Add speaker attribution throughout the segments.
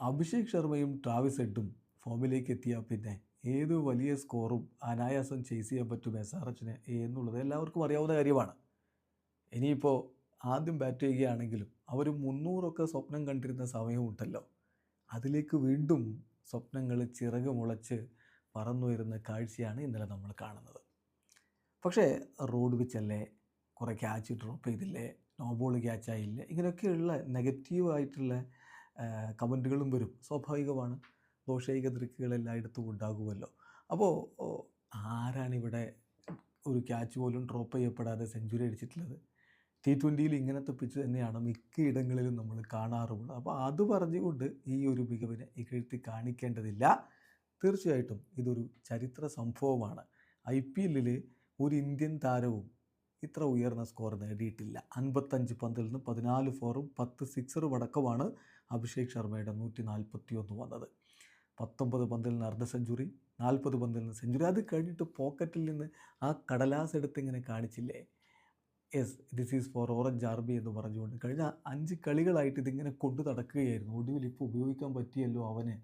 Speaker 1: അഭിഷേക് ശർമ്മയും ട്രാവിസ് ഹെഡും ഫോമിലേക്ക് എത്തിയ പിന്നെ ഏത് വലിയ സ്കോറും അനായാസം ചേസ് ചെയ്യാൻ പറ്റും എസ് ആർ എച്ചിന് എന്നുള്ളത് എല്ലാവർക്കും അറിയാവുന്ന കാര്യമാണ്. ഇനിയിപ്പോൾ ആദ്യം ബാറ്റ് ചെയ്യുകയാണെങ്കിലും അവർ മുന്നൂറൊക്കെ സ്വപ്നം കണ്ടിരുന്ന സമയമുണ്ടല്ലോ. അതിലേക്ക് വീണ്ടും സ്വപ്നങ്ങൾ ചിറക് മുളച്ച് പറന്നുയരുന്ന കാഴ്ചയാണ് ഇന്നലെ നമ്മൾ കാണുന്നത്. പക്ഷേ റോഡ് വെച്ചല്ലേ കുറേ ക്യാച്ച് ഡ്രോപ്പ് ചെയ്തില്ലേ നോ ബോൾ ഇങ്ങനെയൊക്കെയുള്ള നെഗറ്റീവായിട്ടുള്ള കമന്റുകളും വരും. സ്വാഭാവികമാണ്. ദോഷൈക ദൃക്കുകൾ എല്ലായിടത്തും ഉണ്ടാകുമല്ലോ അപ്പോൾ ആരാണിവിടെ ഒരു ക്യാച്ച് പോലും ഡ്രോപ്പ് ചെയ്യപ്പെടാതെ സെഞ്ചുറി അടിച്ചിട്ടുള്ളത്? ടി ട്വന്റിയിൽ ഇങ്ങനത്തെ പിച്ച് തന്നെയാണ് മിക്ക ഇടങ്ങളിലും നമ്മൾ കാണാറുള്ളത്. അപ്പോൾ അത് പറഞ്ഞുകൊണ്ട് ഈ ഒരു മികവിനെ ഇകഴ്ത്തി കാണിക്കേണ്ടതില്ല. തീർച്ചയായിട്ടും ഇതൊരു ചരിത്ര സംഭവമാണ്. ഐ പി എല്ലിൽ ഒരു ഇന്ത്യൻ താരവും ഇത്ര ഉയർന്ന സ്കോർ നേടിയിട്ടില്ല. അൻപത്തഞ്ച് പന്തിൽ നിന്ന് പതിനാല് ഫോറും പത്ത് സിക്സറും അടക്കമാണ് അഭിഷേക് ശർമ്മയുടെ നൂറ്റി നാൽപ്പത്തി ഒന്ന് വന്നത്. പത്തൊമ്പത് പന്തിൽ നിന്ന് അർദ്ധ സെഞ്ചുറി നാൽപ്പത് പന്തിൽ നിന്ന് സെഞ്ചുറി. അത് കഴിഞ്ഞിട്ട് പോക്കറ്റിൽ നിന്ന് ആ കടലാസ് എടുത്ത് ഇങ്ങനെ കാണിച്ചില്ലേ? Yes this is for orange RB എന്ന് പറഞ്ഞുകൊണ്ട് കഴിഞ്ഞ അഞ്ച് കളികളായിട്ട് ഇതിങ്ങനെ കൊണ്ടു നടക്കുകയായിരുന്നു. ഒടുവിൽ ഇപ്പോൾ ഉപയോഗിക്കാൻ പറ്റിയല്ലോ അവന്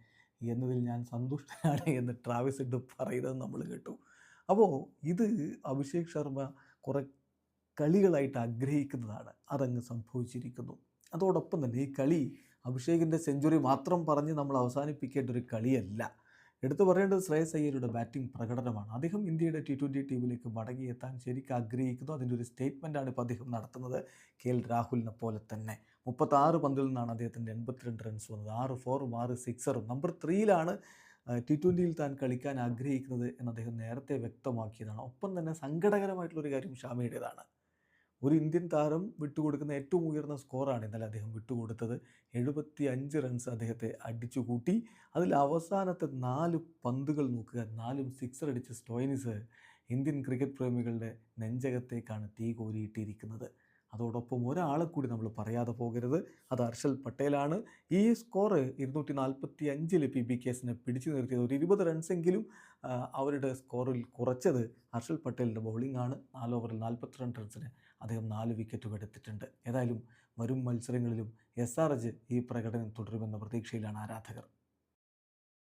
Speaker 1: എന്നതിൽ ഞാൻ സന്തുഷ്ടനാണ് എന്ന് ട്രാവിസ് ഇട്ട് പറയുന്നത് നമ്മൾ കേട്ടു. അപ്പോൾ ഇത് അഭിഷേക് ശർമ്മ കുറേ കളികളായിട്ട് ആഗ്രഹിക്കുന്നതാണ്. അതങ്ങ് സംഭവിച്ചിരിക്കുന്നു. അതോടൊപ്പം തന്നെ ഈ കളി അഭിഷേകിന്റെ സെഞ്ചുറി മാത്രം പറഞ്ഞ് നമ്മൾ അവസാനിപ്പിക്കേണ്ട ഒരു കളിയല്ല. എടുത്തു പറയേണ്ടത് ശ്രേയസ് അയ്യരുടെ ബാറ്റിംഗ് പ്രകടനമാണ്. അദ്ദേഹം ഇന്ത്യയുടെ ടി ട്വന്റി ടീമിലേക്ക് മടങ്ങിയെത്താൻ ശരിക്കും ആഗ്രഹിക്കുന്നു. അതിന്റെ ഒരു സ്റ്റേറ്റ്മെന്റാണ് ഇപ്പോൾ അദ്ദേഹം നടത്തുന്നത്. കെ എൽ രാഹുലിനെ പോലെ തന്നെ. മുപ്പത്താറ് പന്തിൽ നിന്നാണ് അദ്ദേഹത്തിന്റെ എൺപത്തിരണ്ട് റൺസ് വന്നത്. ആറ് ഫോറും ആറ് സിക്സറും നമ്പർ ത്രീയിലാണ് ടി ട്വന്റിയിൽ താൻ കളിക്കാൻ ആഗ്രഹിക്കുന്നത് എന്ന് അദ്ദേഹം നേരത്തെ വ്യക്തമാക്കിയതാണ്. ഒപ്പം തന്നെ സങ്കടകരമായിട്ടുള്ളൊരു കാര്യം ഷാമിയുടേതാണ്. ഒരു ഇന്ത്യൻ താരം വിട്ടുകൊടുക്കുന്ന ഏറ്റവും ഉയർന്ന സ്കോറാണ് ഇന്നലെ അദ്ദേഹം വിട്ടുകൊടുത്തത്. എഴുപത്തി അഞ്ച് റൺസ് അദ്ദേഹത്തെ അടിച്ചു കൂട്ടി അതിൽ അവസാനത്തെ നാല് പന്തുകൾ നോക്കുക. നാലും സിക്സർ അടിച്ച സ്റ്റോയിനിസ് ഇന്ത്യൻ ക്രിക്കറ്റ് പ്രേമികളുടെ നെഞ്ചകത്തേക്കാണ് തീ കോരിയിട്ടിരിക്കുന്നത്. അതോടൊപ്പം ഒരാളെ കൂടി നമ്മൾ പറയാതെ പോകരുത്. അത് ഹർഷൽ പട്ടേലാണ്. ഈ സ്കോർ ഇരുന്നൂറ്റി നാൽപ്പത്തി അഞ്ചിൽ പി ബി കേസിനെ പിടിച്ചു നിർത്തിയത്. ഒരു ഇരുപത് റൺസെങ്കിലും അവരുടെ സ്കോറിൽ കുറച്ചത് ഹർഷൽ പട്ടേലിന്റെ ബൗളിംഗ് ആണ്. നാല് ഓവറിൽ നാൽപ്പത്തിരണ്ട് റൺസിന് അദ്ദേഹം നാല് വിക്കറ്റുകൾ എടുത്തിട്ടുണ്ട്. ഏതായാലും വരും മത്സരങ്ങളിലും എസ് ആർ എച്ച് ഈ പ്രകടനം തുടരുമെന്ന പ്രതീക്ഷയിലാണ് ആരാധകർ.